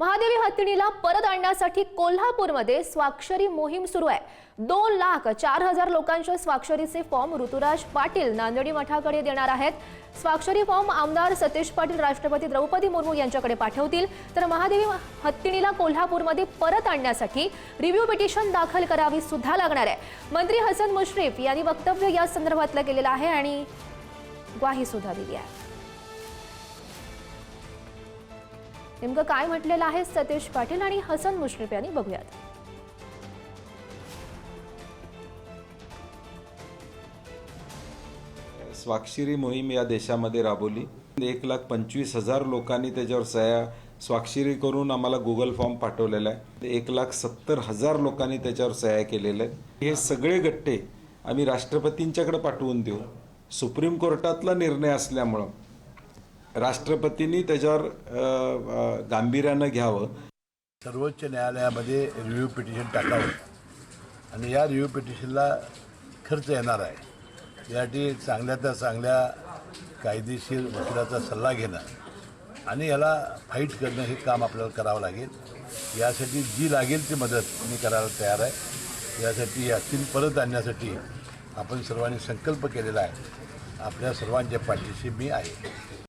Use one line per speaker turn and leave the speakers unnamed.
महादेवी हत्तीणीला परत आणण्यासाठी कोल्हापूरमध्ये स्वाक्षरी मोहीम सुरू आहे. दोन लाख चार हजार लोकांच्या स्वाक्षरीचे फॉर्म ऋतुराज पाटील नांदेडी मठाकडे देणार आहेत. स्वाक्षरी फॉर्म आमदार सतीश पाटील राष्ट्रपती द्रौपदी मुर्मू यांच्याकडे पाठवतील. तर महादेवी हत्तीणीला कोल्हापूरमध्ये परत आणण्यासाठी रिव्ह्यू पिटिशन दाखल करावी सुद्धा लागणार आहे. मंत्री हसन मुश्रीफ यांनी वक्तव्य या संदर्भातलं केलेलं आहे आणि ग्वाही सुद्धा दिली आहे. नेमकं काय म्हटलेलं आहे सतेश पाटील आणि हसन मुश्रीफ यांनी बघूयात.
स्वाक्षरी मोहीम या देशामध्ये राबवली. एक लाख पंचवीस हजार लोकांनी त्याच्यावर सह्या स्वाक्षरी करून आम्हाला गुगल फॉर्म पाठवलेला आहे. एक लाख सत्तर हजार लोकांनी त्याच्यावर सह्या केलेल्या आहेत. हे सगळे गट्टे आम्ही राष्ट्रपतींच्याकडे पाठवून देऊ. सुप्रीम कोर्टातला निर्णय असल्यामुळं राष्ट्रपतींनी त्याच्यावर गांभीर्यानं घ्यावं.
सर्वोच्च न्यायालयामध्ये रिव्ह्यू पिटिशन टाकावं. आणि या रिव्ह्यू पिटिशनला खर्च येणार आहे. यासाठी चांगल्या त्या चांगल्या कायदेशीर वकिलाचा सल्ला घेणं आणि याला फाईट करणं हे काम आपल्याला करावं लागेल. यासाठी जी लागेल ती मदत मी करायला तयार आहे. यासाठी यातील परत आणण्यासाठी आपण सर्वांनी संकल्प केलेला आहे. आपल्या सर्वांच्या पाठीशी मी आहे.